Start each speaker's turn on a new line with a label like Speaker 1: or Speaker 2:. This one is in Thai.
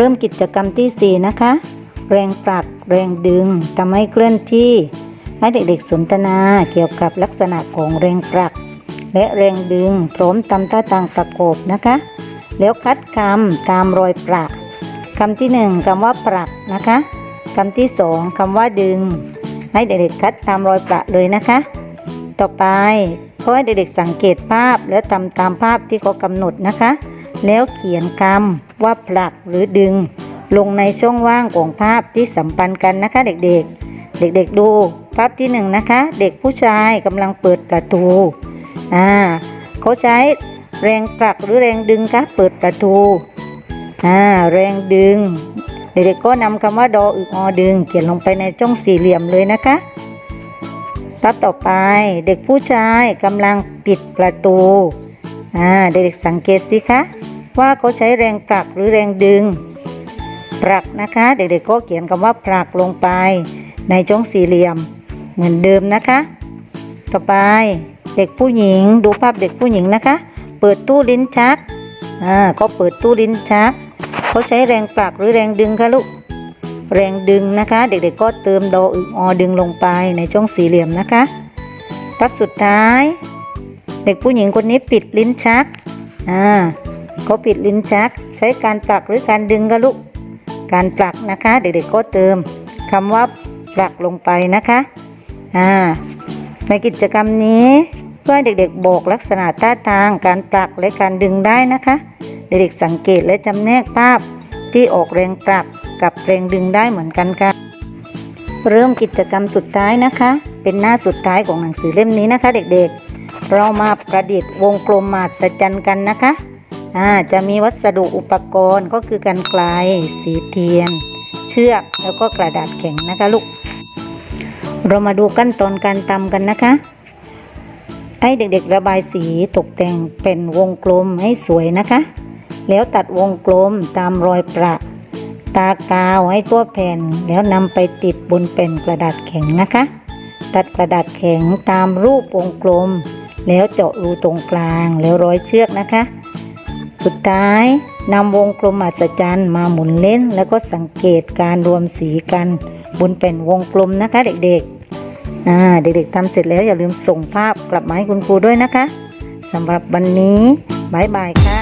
Speaker 1: เริ่มกิจกรรมที่ 4 นะคะ แรงผลักแรงดึงทำให้เคลื่อนที่ ให้เด็กๆสนทนาเกี่ยวกับลักษณะของแรงผลัก และแรงดึงพร้อมทำท่าทางประกอบนะคะ แล้วคัดคำตามรอยประคำที่หนึ่งคำว่าผลักนะคะคำที่สองคำว่าดึง ให้เด็กๆคัดตามรอยประเลยนะคะ ต่อไปก็ให้เด็กๆสังเกตภาพแล้วทำตามภาพที่เขากำหนดนะคะ แล้วเขียนคำว่าผลักหรือดึง ลงในช่องว่างของภาพที่สัมพันธ์กันนะคะเด็กๆ เด็กๆดูภาพที่หนึ่งนะคะ เด็กผู้ชายกำลังเปิดประตูอ่าเขาใช้แรงผลักหรือแรงดึงคะเปิดประตูอ่าแรงดึง เด็กๆก็นำคำว่าดออึกอดึง เขียนลงไปในช่องสี่เหลี่ยมเลยนะคะภาพต่อไปเด็กผู้ชายกำลังปิดประตูอ่าเด็กๆสังเกตสิคะ ว่าเขาใช้แรงผลักหรือแรงดึงผลักนะคะ เด็กๆก็เขียนคำว่าผลักลงไป ในช่องสี่เหลี่ยม เหมือนเดิมนะคะ ต่อไปเด็กผู้หญิงดูภาพเด็กผู้หญิงนะคะ เปิดตู้ลิ้นชักอ่าก็เปิดตู้ลิ้นชักเขาใช้แรงผลักหรือแรงดึงคะลูกแรงดึงนะคะ เด็กๆก็เติมดออึกอดึงลงไปในช่องสี่เหลี่ยมนะคะภาพสุดท้าย เด็กผู้หญิงคนนี้ปิดลิ้นชักอ่า เขาปิดลิ้นชัก ใช้การผลักหรือการดึงคะลูกการผลักนะคะ เด็กๆก็เติมคำว่าผลักลงไปนะคะอ่าในกิจกรรมนี้เพื่อเด็กๆบอกลักษณะท่าทาง การผลักและการดึงได้นะคะ เด็กๆสังเกตและจำแนกภาพที่ออกแรงผลักกับแรงดึงได้เหมือนกันค่ะ เริ่มกิจกรรมสุดท้ายนะคะ เป็นหน้าสุดท้ายของหนังสือเล่มนี้นะคะ เด็กๆ เรามาประดิษฐ์วงกลมมหัศจรรย์กันนะคะ จะมีวัสดุอุปกรณ์ก็คือกันไกลสีเทียน เชือกแล้วก็กระดาษแข็งนะคะลูก เรามาดูขั้นตอนการทำกันนะคะให้เด็กๆระบายสีตกแต่งเป็นวงกลมให้สวยนะคะ แล้วตัดวงกลมตามรอยประ ตากาวให้ตัวแผ่น แล้วนำไปติดบนแผ่นกระดาษแข็งนะคะ ตัดกระดาษแข็งตามรูปวงกลม แล้วเจาะรูตรงกลางแล้วร้อยเชือกนะคะ สุดท้ายนำวงกลมอัศจรรย์มาหมุนเล่น แล้วก็สังเกตการรวมสีกันบนแผ่นวงกลมนะคะเด็กๆ อ่าเด็กๆทำเสร็จแล้วอย่าลืมส่งภาพกลับมาให้คุณครูด้วยนะคะสำหรับวันนี้บายบายค่ะ